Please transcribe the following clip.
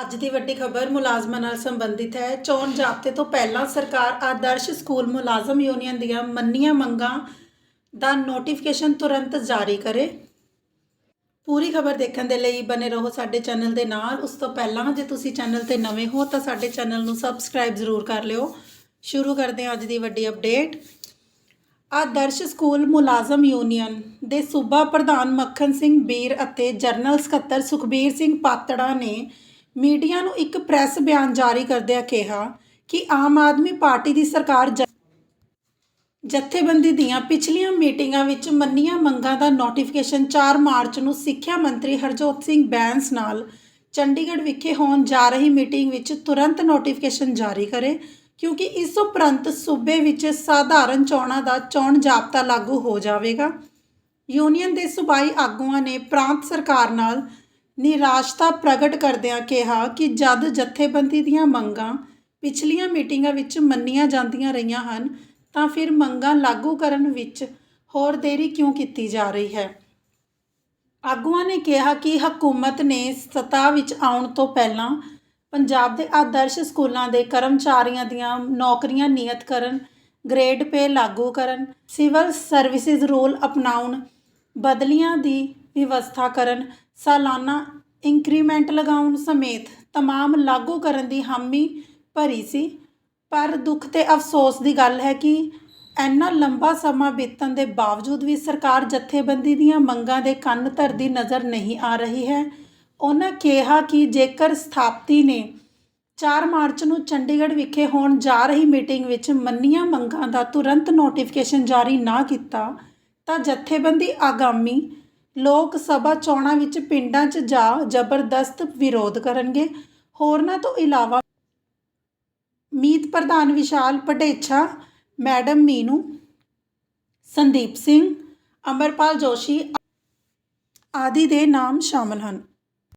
ਅੱਜ ਦੀ ਵੱਡੀ ਖਬਰ ਮੁਲਾਜ਼ਮਾਂ ਨਾਲ ਸੰਬੰਧਿਤ ਹੈ। ਚੋਣ ਜ਼ਾਬਤੇ ਤੋਂ ਪਹਿਲਾਂ ਸਰਕਾਰ ਆਦਰਸ਼ ਸਕੂਲ ਮੁਲਾਜ਼ਮ ਯੂਨੀਅਨ ਦੀਆਂ ਮੰਨੀਆਂ ਮੰਗਾਂ ਦਾ ਨੋਟੀਫਿਕੇਸ਼ਨ ਤੁਰੰਤ ਜਾਰੀ ਕਰੇ। ਪੂਰੀ ਖਬਰ ਦੇਖਣ ਦੇ ਲਈ ਬਨੇ ਰਹੋ ਸਾਡੇ ਚੈਨਲ ਦੇ ਨਾਲ। ਉਸ ਤੋਂ ਪਹਿਲਾਂ ਜੇ ਤੁਸੀਂ ਚੈਨਲ ਤੇ ਨਵੇਂ ਹੋ ਤਾਂ ਸਾਡੇ ਚੈਨਲ ਨੂੰ ਸਬਸਕ੍ਰਾਈਬ ਜ਼ਰੂਰ ਕਰ ਲਿਓ। ਸ਼ੁਰੂ ਕਰਦੇ ਹਾਂ ਅੱਜ ਦੀ ਵੱਡੀ ਅਪਡੇਟ ਆਦਰਸ਼ ਸਕੂਲ ਮੁਲਾਜ਼ਮ ਯੂਨੀਅਨ ਦੇ ਸੂਬਾ ਪ੍ਰਧਾਨ ਮੱਖਣ ਸਿੰਘ ਬੀਰ ਅਤੇ ਜਨਰਲ ਸਕੱਤਰ ਸੁਖਬੀਰ ਸਿੰਘ ਪਾਤੜਾ ਨੇ ਮੀਡੀਆ ਨੂੰ ਇੱਕ ਪ੍ਰੈਸ ਬਿਆਨ ਜਾਰੀ ਕਰਦਿਆਂ ਕਿਹਾ ਕਿ ਆਮ ਆਦਮੀ ਪਾਰਟੀ ਦੀ ਸਰਕਾਰ ਜਥੇਬੰਦੀ ਦੀਆਂ ਪਿਛਲੀਆਂ ਮੀਟਿੰਗਾਂ ਵਿੱਚ ਮੰਨੀਆਂ ਮੰਗਾਂ ਦਾ ਨੋਟੀਫਿਕੇਸ਼ਨ 4 ਮਾਰਚ ਨੂੰ ਸਿੱਖਿਆ ਮੰਤਰੀ ਹਰਜੋਤ ਸਿੰਘ ਬੈਂਸ ਨਾਲ ਚੰਡੀਗੜ੍ਹ ਵਿਖੇ ਹੋਣ ਜਾ ਰਹੀ ਮੀਟਿੰਗ ਵਿੱਚ ਤੁਰੰਤ ਨੋਟੀਫਿਕੇਸ਼ਨ ਜਾਰੀ ਕਰੇ, ਕਿਉਂਕਿ ਇਸ ਉਪਰੰਤ ਸੂਬੇ ਵਿੱਚ ਸਾਧਾਰਨ ਚੋਣਾਂ ਦਾ ਚੋਣ ਜ਼ਾਬਤਾ ਲਾਗੂ ਹੋ ਜਾਵੇਗਾ। ਯੂਨੀਅਨ ਦੇ ਸੂਬਾਈ ਆਗੂਆਂ ਨੇ ਪ੍ਰਾਂਤ ਸਰਕਾਰ ਨਾਲ ਨਿਰਾਸ਼ਤਾ ਪ੍ਰਗਟ ਕਰਦਿਆਂ ਕਿਹਾ ਕਿ ਜਦ ਜਥੇਬੰਦੀ ਦੀਆਂ ਮੰਗਾਂ ਪਿਛਲੀਆਂ ਮੀਟਿੰਗਾਂ ਵਿੱਚ ਮੰਨੀਆਂ ਜਾਂਦੀਆਂ ਰਹੀਆਂ ਹਨ, ਤਾਂ ਫਿਰ ਮੰਗਾਂ ਲਾਗੂ ਕਰਨ ਵਿੱਚ ਹੋਰ ਦੇਰੀ ਕਿਉਂ ਕੀਤੀ ਜਾ ਰਹੀ ਹੈ? ਆਗੂਆਂ ਨੇ ਕਿਹਾ ਕਿ ਹਕੂਮਤ ਨੇ ਸੱਤਾ ਵਿੱਚ ਆਉਣ ਤੋਂ ਪਹਿਲਾਂ ਪੰਜਾਬ ਦੇ ਆਦਰਸ਼ ਸਕੂਲਾਂ ਦੇ ਕਰਮਚਾਰੀਆਂ ਦੀਆਂ ਨੌਕਰੀਆਂ ਨਿਯਤ ਕਰਨ, ਗ੍ਰੇਡ ਪੇ ਲਾਗੂ ਕਰਨ, ਸਿਵਲ ਸਰਵਿਸਿਜ਼ ਰੂਲ ਅਪਣਾਉਣ, ਬਦਲੀਆਂ ਦੀ ਵਿਵਸਥਾ ਕਰਨ ਸਾਲਾਨਾ ਇਨਕਰੀਮੈਂਟ ਲਗਾਉਣ ਸਮੇਤ ਤਮਾਮ ਲਾਗੂ ਕਰਨ ਦੀ ਹਾਮੀ ਭਰੀ ਸੀ। ਪਰ ਦੁੱਖ ਤੇ ਅਫਸੋਸ ਦੀ ਗੱਲ ਹੈ ਕਿ ਇੰਨਾ ਲੰਬਾ ਸਮਾਂ ਬੀਤਣ ਦੇ ਬਾਵਜੂਦ ਵੀ ਸਰਕਾਰ ਜਥੇਬੰਦੀ ਦੀਆਂ ਮੰਗਾਂ ਦੇ ਕੰਨ ਧਰਦੀ ਨਜ਼ਰ ਨਹੀਂ ਆ ਰਹੀ ਹੈ। ਉਹਨਾਂ ਕਿਹਾ ਕਿ ਜੇਕਰ ਸਥਾਪਤੀ ਨੇ 4 ਮਾਰਚ ਨੂੰ ਚੰਡੀਗੜ੍ਹ ਵਿਖੇ ਹੋਣ ਜਾ ਰਹੀ ਮੀਟਿੰਗ ਵਿੱਚ ਮੰਨੀਆਂ ਮੰਗਾਂ ਦਾ ਤੁਰੰਤ ਨੋਟੀਫਿਕੇਸ਼ਨ ਜਾਰੀ ਨਾ ਕੀਤਾ, ਤਾਂ ਜਥੇਬੰਦੀ ਆਗਾਮੀ ਲੋਕ ਸਭਾ ਚੋਣਾਂ ਵਿੱਚ ਪਿੰਡਾਂ 'ਚ ਜਾ ਜ਼ਬਰਦਸਤ ਵਿਰੋਧ ਕਰਨਗੇ। ਹੋਰਨਾਂ ਤੋਂ ਇਲਾਵਾ ਮੀਤ ਪ੍ਰਧਾਨ ਵਿਸ਼ਾਲ ਪਟੇਛਾ, ਮੈਡਮ ਮੀਨੂ, ਸੰਦੀਪ ਸਿੰਘ ਅਮਰਪਾਲ ਜੋਸ਼ੀ ਆਦਿ ਦੇ ਨਾਮ ਸ਼ਾਮਲ ਹਨ।